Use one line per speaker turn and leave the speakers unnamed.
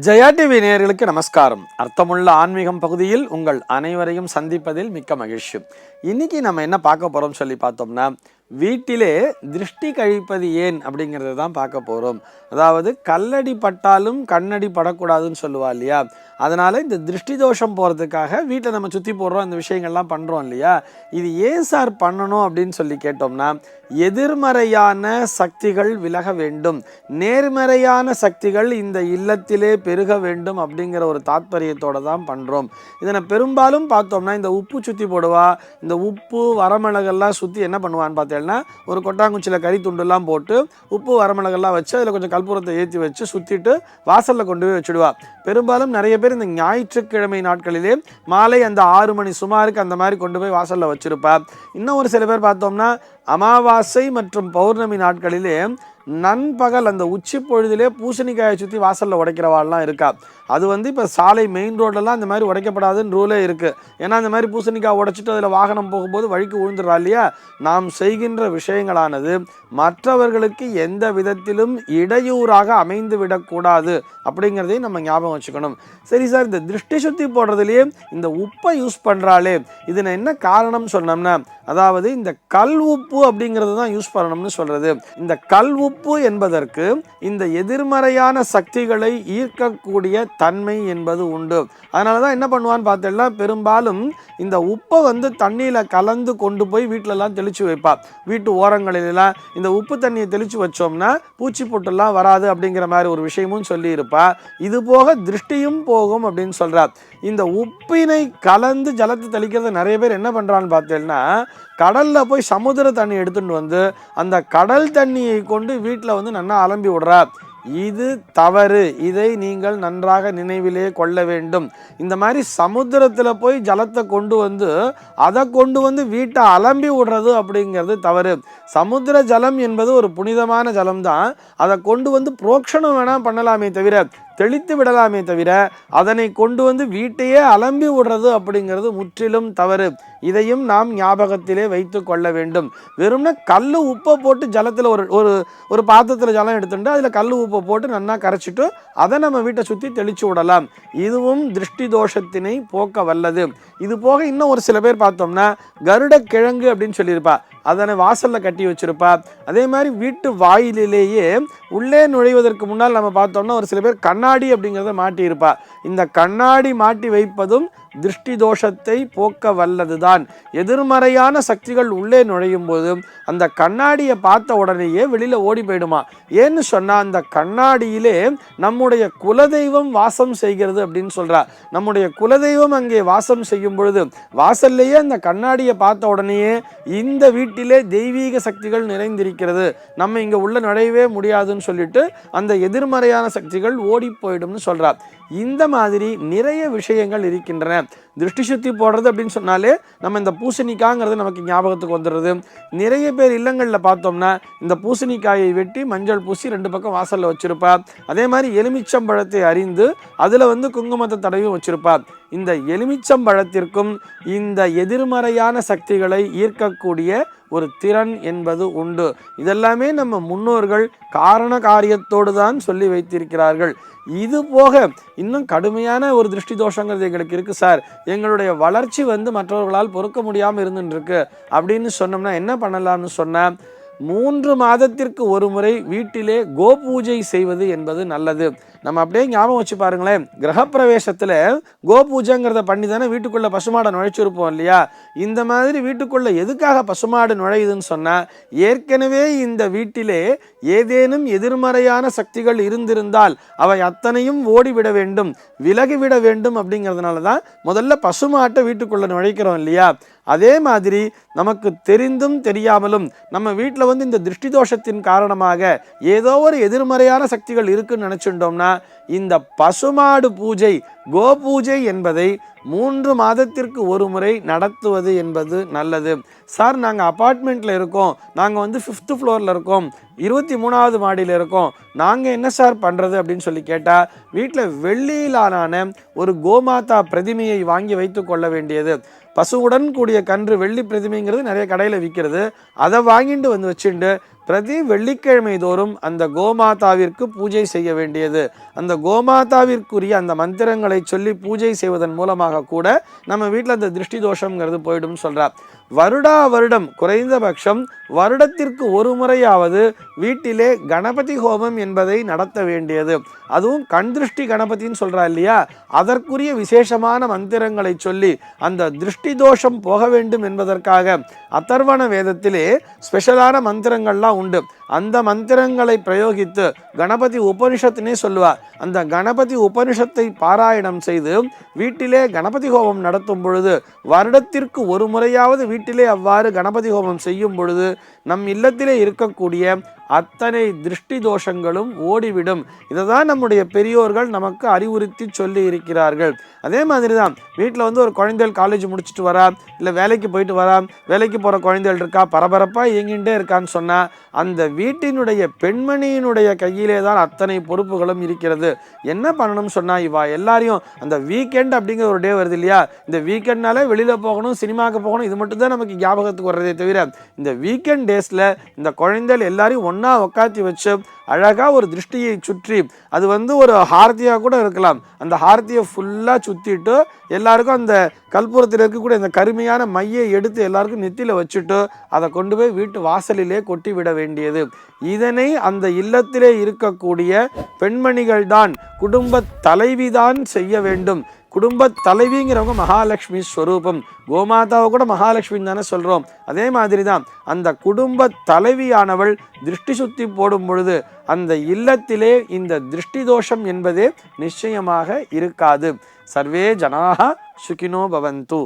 Jaya TV நேயர்களுக்கு நமஸ்காரம். அர்த்தமுள்ள ஆன்மீகம் பகுதியில் உங்கள் அனைவரையும் சந்திப்பதில் மிக்க மகிழ்ச்சி. இன்னைக்கு நம்ம என்ன பார்க்க போகிறோம்னு சொல்லி பார்த்தோம்னா வீட்டிலே திருஷ்டி கழிப்பது ஏன் அப்படிங்கிறத தான் பார்க்க போகிறோம் அதாவது கல்லடி பட்டாலும் கண்ணடி படக்கூடாதுன்னு சொல்லுவா இல்லையா? அதனால் இந்த திருஷ்டி தோஷம் போகிறதுக்காக வீட்டில் நம்ம சுற்றி போடுறோம் இந்த விஷயங்கள்லாம் பண்ணுறோம் இல்லையா? இது ஏன் சார் பண்ணணும் அப்படின்னு சொல்லி கேட்டோம்னா எதிர்மறையான சக்திகள் விலக வேண்டும். நேர்மறையான சக்திகள் இந்த இல்லத்திலே பெருக வேண்டும் அப்படிங்கிற ஒரு தாத்பரியத்தோடு தான் பண்ணுறோம் இதனை பெரும்பாலும் பார்த்தோம்னா இந்த உப்பு சுற்றி போடுவா இந்த உப்பு வரமிளகெல்லாம் சுற்றி என்ன பண்ணுவான்னு பார்த்தேன் பார்த்தேன்னா ஒரு கொட்டாங்குச்சியில் கறி துண்டுலாம் போட்டு உப்பு வரமிளகெல்லாம் வச்சு அதில் கொஞ்சம் கற்பூரத்தை ஏற்றி வச்சு சுற்றிட்டு வாசலில் கொண்டு போய் வச்சுடுவா. பெரும்பாலும் நிறைய பேர் இந்த ஞாயிற்றுக்கிழமை நாட்களிலே மாலை அந்த ஆறு மணி சுமாருக்கு அந்த மாதிரி கொண்டு போய் வாசலில் வச்சிருப்பா. இன்னும் ஒரு சில பேர் பார்த்தோம்னா அமாவாசை மற்றும் பௌர்ணமி நாட்களிலே நண்பகல் அந்த உச்சி பொழுதிலே பூசணிக்காயை சுற்றி வாசலில் உடைக்கிறவாள்லாம் இருக்கா? அது வந்து இப்போ சாலை மெயின் ரோடெல்லாம் இந்த மாதிரி உடைக்கப்படாதுன்னு ரூலே இருக்குது ஏன்னா அந்த மாதிரி பூசணிக்காய் உடைச்சிட்டு அதில் வாகனம் போகும்போது வழிக்கு விழுந்துடுறா இல்லையா? நாம் செய்கின்ற விஷயங்களானது மற்றவர்களுக்கு எந்த விதத்திலும் இடையூறாக அமைந்து விடக்கூடாது அப்படிங்கிறதையும் நம்ம ஞாபகம் வச்சுக்கணும். சரி சார் இந்த திருஷ்டி சுத்தி போடுறதுலேயே இந்த உப்பை யூஸ் பண்ணுறாளே இதுல என்ன காரணம் சொன்னோம்னா அதாவது இந்த கல் உப்பு அப்படிங்கிறது தான் யூஸ் பண்ணணும்னு சொல்கிறது இந்த கல் உப்பு என்பதற்கு இந்த எதிர்மறையான சக்திகளை ஈர்க்கக்கூடிய தன்மை என்பது உண்டு. அதனால தான் என்ன பண்ணுவான்னு பார்த்தீங்கன்னா பெரும்பாலும் இந்த உப்பை வந்து தண்ணியில் கலந்து கொண்டு போய் வீட்டிலலாம் தெளித்து வைப்பா. வீட்டு ஓரங்களிலெல்லாம் இந்த உப்பு தண்ணியை தெளித்து வச்சோம்னா பூச்சி பொட்டெல்லாம் வராது அப்படிங்கிற மாதிரி ஒரு விஷயமும் சொல்லியிருப்பா. இது போக திருஷ்டியும் போகும் அப்படின்னு சொல்கிறார் இந்த உப்பினை கலந்து ஜலத்தை தெளிக்கிறது நிறைய பேர் என்ன பண்ணுறான்னு பார்த்தீங்கன்னா கடலில் போய் சமுத்திர தண்ணி எடுத்துகிட்டு வந்து அந்த கடல் தண்ணியை கொண்டு வீட்டில் வந்து நன்னா அலம்பி விடுறா. இது தவறு. இதை நீங்கள் நன்றாக நினைவிலே கொள்ள வேண்டும். இந்த மாதிரி சமுத்திரத்தில் போய் ஜலத்தை கொண்டு வந்து அதை கொண்டு வந்து வீட்டை அலம்பி விடுறது அப்படிங்கிறது தவறு. சமுத்திர ஜலம் என்பது ஒரு புனிதமான ஜலம் தான் அதை கொண்டு வந்து புரோக்ஷணம் வேணால் பண்ணலாமே தவிர தெளித்து விடலாமே தவிர அதனை கொண்டு வந்து வீட்டையே அலம்பி விடுறது அப்படிங்கிறது முற்றிலும் தவறு. இதையும் நாம் ஞாபகத்திலே வைத்து கொள்ள வேண்டும். வெறும்னா கல் உப்பை போட்டு ஜலத்தில் ஒரு ஒரு ஒரு பாத்திரத்தில் ஜலம் எடுத்துட்டு அதில் கல் உப்பை போட்டு நல்லா கரைச்சிட்டு அதை நம்ம வீட்டை சுற்றி தெளித்து விடலாம். இதுவும் திருஷ்டி தோஷத்தினை போக்க வல்லது. இது போக இன்னும் ஒரு சில பேர் பார்த்தோம்னா கருட கிழங்கு அப்படின்னு சொல்லியிருப்பா. அதனை வாசலில் கட்டி வச்சுருப்பா. அதே மாதிரி வீட்டு வாயிலிலேயே உள்ளே நுழைவதற்கு முன்னால் நம்ம பார்த்தோம்னா ஒரு சில பேர் கண்ணாடி அப்படிங்கிறத மாட்டியிருப்பா. இந்த கண்ணாடி மாட்டி வைப்பதும் திருஷ்டி தோஷத்தை போக்க வல்லதுதான். எதிர்மறையான சக்திகள் உள்ளே நுழையும் போது அந்த கண்ணாடியை பார்த்த உடனேயே வெளியில் ஓடி போயிடுமா. ஏன்னு சொன்னால் அந்த கண்ணாடியிலே நம்முடைய குலதெய்வம் வாசம் செய்கிறது அப்படின்னு சொல்றா. நம்முடைய குலதெய்வம் அங்கே வாசம் செய்யும் பொழுது வாசல்லையே அந்த கண்ணாடியை பார்த்த உடனேயே இந்த வீட்டு வீட்டிலே தெய்வீக சக்திகள் நிறைந்திருக்கிறது. நம்ம இங்கே உள்ள நுழையவே முடியாதுன்னு சொல்லிட்டு அந்த எதிர்மறையான சக்திகள் ஓடி போயிடும்னு சொல்கிறார் இந்த மாதிரி நிறைய விஷயங்கள் இருக்கின்றன. திருஷ்டி சுத்தி போடுறது அப்படின்னு சொன்னாலே நம்ம இந்த பூசணிக்காங்கிறது நமக்கு ஞாபகத்துக்கு வந்துடுறது. நிறைய பேர் இல்லங்களில் பார்த்தோம்னா இந்த பூசணிக்காயை வெட்டி மஞ்சள் பூசி ரெண்டு பக்கம் வாசலில் வச்சுருப்பார். அதே மாதிரி எலுமிச்சம்பழத்தை அறிந்து அதில் வந்து குங்குமத்தை தடவையும் வச்சுருப்பார். இந்த எலுமிச்சம்பழத்திற்கும் இந்த எதிர்மறையான சக்திகளை ஈர்க்கக்கூடிய ஒரு திறன் என்பது உண்டு. இதெல்லாமே நம்ம முன்னோர்கள் காரண காரியத்தோடு தான் சொல்லி வைத்திருக்கிறார்கள். இது போக இன்னும் கடுமையான ஒரு திருஷ்டி தோஷங்கிறது எங்களுக்கு இருக்குது சார். எங்களுடைய வளர்ச்சி வந்து மற்றவர்களால் பொறுக்க முடியாமல் இருந்துருக்கு அப்படின்னு சொன்னோம்னா என்ன பண்ணலாம்னு சொன்னால் மூன்று மாதத்திற்கு ஒரு முறை வீட்டிலே கோபூஜை செய்வது என்பது நல்லது. நம்ம அப்படியே ஞாபகம் வச்சு பாருங்களேன். கிரகப்பிரவேசத்தில் கோபூஜைங்கிறத பண்ணி தானே வீட்டுக்குள்ளே பசுமாடை நுழைச்சிருப்போம் இல்லையா? இந்த மாதிரி வீட்டுக்குள்ளே எதுக்காக பசுமாடு நுழையுதுன்னு சொன்னால் ஏற்கனவே இந்த வீட்டிலே ஏதேனும் எதிர்மறையான சக்திகள் இருந்திருந்தால் அவை அத்தனையும் ஓடிவிட வேண்டும் விலகிவிட வேண்டும் அப்படிங்கிறதுனால தான் முதல்ல பசுமாட்டை வீட்டுக்குள்ளே நுழைக்கிறோம் இல்லையா? அதே மாதிரி நமக்கு தெரிந்தும் தெரியாமலும் நம்ம வீட்டில் வந்து இந்த திருஷ்டி தோஷத்தின் காரணமாக ஏதோ ஒரு எதிர்மறையான சக்திகள் இருக்குன்னு நினச்சிட்டோம்னா இந்த பசுமாடு பூஜை கோ பூஜை என்பதை மூன்று மாதத்திற்கு ஒரு முறை நடத்துவது என்பது நல்லது. சார் நாங்கள் அப்பார்ட்மெண்ட்டில் இருக்கோம். நாங்கள் வந்து ஃபிஃப்த்து ஃப்ளோரில் இருக்கோம். இருபத்தி மூணாவது மாடியில் இருக்கோம். நாங்கள் என்ன சார் பண்ணுறது அப்படின்னு சொல்லி கேட்டால் வீட்டில் வெள்ளியிலான ஒரு கோமாதா பிரதிமையை வாங்கி வைத்து கொள்ள வேண்டியது. பசுவுடன் கூடிய கன்று வெள்ளி பிரதிமைங்கிறது நிறைய கடையில் விற்கிறது அதை வாங்கிட்டு வந்து வச்சுட்டு பிரதி வெள்ளிக்கிழமை தோறும் அந்த கோமாதாவிற்கு பூஜை செய்ய வேண்டியது. அந்த கோமாதாவிற்குரிய அந்த மந்திரங்களை சொல்லி பூஜை செய்வதன் மூலமாக கூட நம்ம வீட்டில் அந்த திருஷ்டி தோஷம்ங்கிறது போயிடும் சொல்றார். வருடா வருடம் குறைந்தபட்சம் வருடத்திற்கு ஒரு முறையாவது வீட்டிலே கணபதி ஹோமம் என்பதை நடத்த வேண்டியது. அதுவும் கண் திருஷ்டி கணபதின்னு சொல்கிறா இல்லையா? அதற்குரிய விசேஷமான மந்திரங்களை சொல்லி அந்த திருஷ்டி தோஷம் போக வேண்டும் என்பதற்காக அதர்வண வேதத்திலே ஸ்பெஷலான மந்திரங்கள்லாம் உண்டு. அந்த மந்திரங்களை பிரயோகித்து கணபதி உபனிஷத்துனே சொல்லுவார். அந்த கணபதி உபனிஷத்தை பாராயணம் செய்து வீட்டிலே கணபதி ஹோமம் நடத்தும் பொழுது வருடத்திற்கு ஒரு முறையாவது வீட்டிலே அவ்வாறு கணபதி ஹோமம் செய்யும் பொழுது நம் இல்லத்திலே இருக்கக்கூடிய அத்தனை திருஷ்டி தோஷங்களும் ஓடிவிடும். இதை தான் நம்முடைய பெரியோர்கள் நமக்கு அறிவுறுத்தி சொல்லி இருக்கிறார்கள். அதே மாதிரி தான் வீட்டில் வந்து ஒரு குழந்தைகள் காலேஜ் முடிச்சுட்டு வரா இல்லை வேலைக்கு போயிட்டு வரா வேலைக்கு போகிற குழந்தைகள் இருக்கா பரபரப்பாக இயங்கிட்டே இருக்கான்னு சொன்னால் அந்த வீட்டினுடைய பெண்மணியினுடைய கையிலே தான் அத்தனை பொறுப்புகளும் இருக்கிறது. என்ன பண்ணணும்னு சொன்னால் இவா எல்லாரையும் அந்த வீக்கெண்ட் அப்படிங்கிற ஒரு டே வருது இல்லையா இந்த வீக்கெண்ட்னாலே வெளியில் போகணும் சினிமாவுக்கு போகணும் இது மட்டும் தான் நமக்கு ஞாபகத்துக்கு வர்றதே தவிர இந்த வீக்கெண்ட் டேஸில் இந்த குழந்தைகள் எல்லாரையும் ஒன்று உக்காத்தி வச்சு அழகாக ஒரு திருஷ்டியை சுற்றி அது வந்து ஒரு ஹார்த்தியாக கூட இருக்கலாம். அந்த ஹார்த்தியை ஃபுல்லாக சுற்றிட்டு எல்லாருக்கும் அந்த கற்பூரத்தில் இருக்கக்கூடிய அந்த கருமையான மையை எடுத்து எல்லாருக்கும் நெத்தியில் வச்சுட்டு அதை கொண்டு போய் வீட்டு வாசலிலே கொட்டி விட வேண்டியது. இதனை அந்த இல்லத்திலே இருக்கக்கூடிய பெண்மணிகள் தான் குடும்ப தலைவிதான் செய்ய வேண்டும். குடும்ப தலைவிங்கிறவங்க மகாலட்சுமி ஸ்வரூபம். கோமாதாவை கூட மகாலட்சுமின்னு தானே சொல்கிறோம் அதே மாதிரி தான் அந்த குடும்ப தலைவியானவள் திருஷ்டி சுத்தி போடும் பொழுது அந்த இல்லத்திலே இந்த திருஷ்டி தோஷம் என்பதே நிச்சயமாக இருக்காது. சர்வே ஜனாக சுகினோ பவந்து.